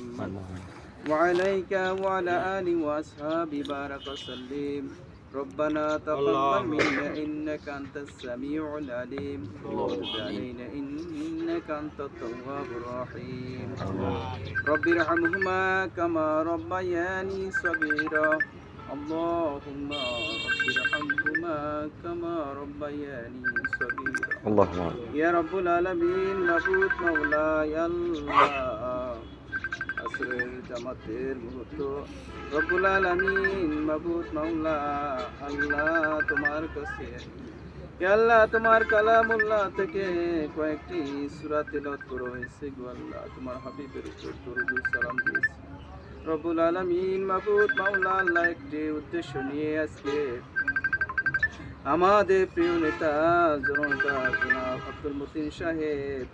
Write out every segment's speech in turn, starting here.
محمد. وعليك وعلى آل وأصحاب بارك وسلم. ربنا تقبل منا إنك أنت السميع العليم. وتب علينا إنك أنت التواب الرحيم. رب ارحمهما كما ربياني صغيرا. اللهم رب ارحمهما كما ربياني صغيرا. اللهم يا رب العالمين مبوت مولاي الله. আসরের জামাতের মুহূর্ত। রব্বুল আলামিন মাবুদ মাওলা, আল্লাহ তোমার কাছে আল্লাহ তোমার কালামুল্লাহ থেকে কয়েকটি সূরা তেলাওয়াত করা হয়েছে গো আল্লাহ, তোমার হাবিবের উপর দরুদ ও সালাম দিয়েছি। রব্বুল আলামিন মাবুদ মাওলা, আল্লাহ একটি উদ্দেশ্য নিয়ে আজকে আমাদের প্রিয় নেতা জনতা জনাব আব্দুল মতিন সাহেব,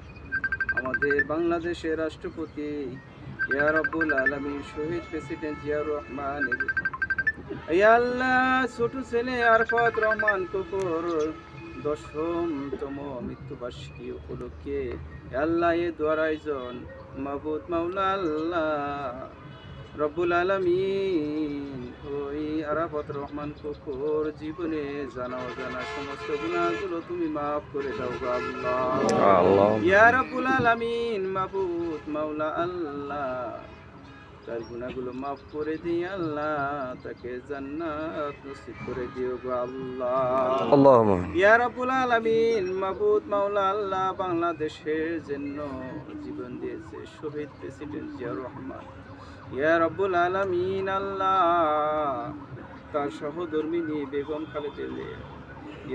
আমাদের বাংলাদেশের রাষ্ট্রপতি ইয়া রব্বুল আলমীর শহীদ প্রেসিডেন্ট জিয়াউর রহমান আল্লাহ, ছোট ছেলে আরফাত রহমান কপুর দশমতম মৃত্যুবার্ষিকী উপলক্ষে আল্লাহ, এ দ্বারাইজন মাহবুদ মাওলা আল্লাহ। রব্বুল আলমিন। ওই আরাফত রহমান কুকুর জীবনে জানাও জানা সমস্ত গুণাগুলো তুমি মাফ করে দাও আল্লাহ। ইয়া রব্বুল আলমিন মাবুত মাওলা আল্লাহ। তার গুণাগুলো মাফ করে দিই আল্লাহ তাকে জান্নাত নসিব করে দিও গো আল্লাহ। আল্লাহ ইয়া রাব্বুল আলামিন মাবুদ মাওলা আল্লাহ বাংলাদেশের জন্য জীবন দিয়েছে শহীদ প্রেসিডেন্ট জিয়া রহমান। ইয়া রব্বুল আলামিন আল্লাহ। তার সহধর্মিনী বেগম খালেদা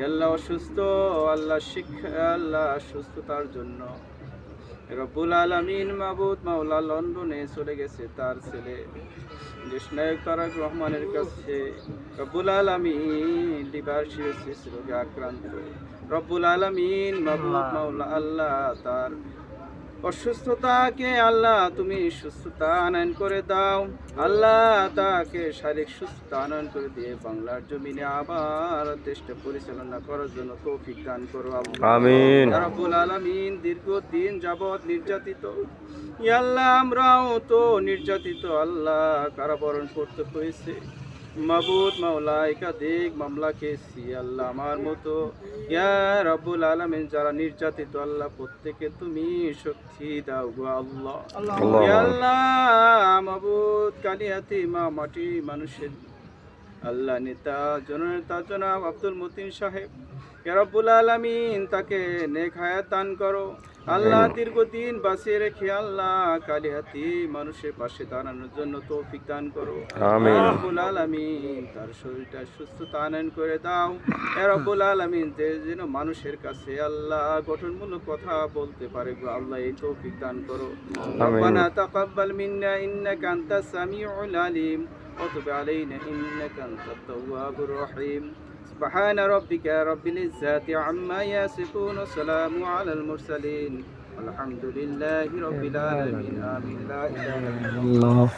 আল্লাহ অসুস্থ আল্লাহ শিক্ষা আল্লাহ সুস্থতার জন্য। রব্বুল আলামিন মাবুদ মাওলা লন্ডনে চলে গেছে তার ছেলে। দেশনায়ক তারাক রহমানের কাছে রব্বুল আলামিন লিভার সিরোসিস রোগে আক্রান্ত। রব্বুল আলমিন মাবুদ মাওলা আল্লাহ তার অসুস্থতাকে আল্লাহ তুমি সুস্থতা আনয়ন করে দাও। আল্লাহ তাকে শারীরিক সুস্থতা আনয়ন করে দিয়ে বাংলার জমিনে আবার দেশটা পরিচালনা করার জন্য তৌফিক দান করো আমিন। রাব্বুল আলামিন দীর্ঘদিন যাবৎ নির্যাতিত। ইয়া আল্লাহ আমরাও তো নির্যাতিত। আল্লাহ কারাবরণ করতে হয়েছে। মাবুদ মাওলা একাধিক মামলা খেয়েছি আল্লাহ আমার মতো। ইয়া রাব্বুল আলামিন যারা নির্যাতিত আল্লাহ প্রত্যেকে তুমি শক্তি দাও গো আল্লাহ। আল্লাহ ইয়া আল্লাহ মাবুদ কালিয়াতি মা মাটি মানুষের। আল্লাহ নেতা জননেতা জনাব আব্দুল মতিন সাহেব। ইয়া রাব্বুল আলামিন তাকে নেক হায়াত দান করো। আল্লাহ দীর্ঘদিন বাসিয়ে রেখে আল্লাহ কালী হাতি মানুষের পাশে দাঁড়ানোর জন্য তৌফিক দান করো। রব্বুল আলামিন তার শরীরটা সুস্থতা আনয়ন করে দাও। রব্বুল আলামিন যে যেন মানুষের কাছে আল্লাহ গঠনমূলক কথা বলতে পারে গো আল্লাহ এই তৌফিক দান করো। রব্বানা তাকাব্বাল মিন্না ইন্নাকা আনতাস সামিউল আলিম। ওয়া তুব আলাইনা ইন্নাকা আনতাত তাওয়াবুর রহিম। سبحان ربك رب العزة عما يصفون وسلام على المرسلين. الحمد لله رب العالمين. آمين. لا إله إلا الله.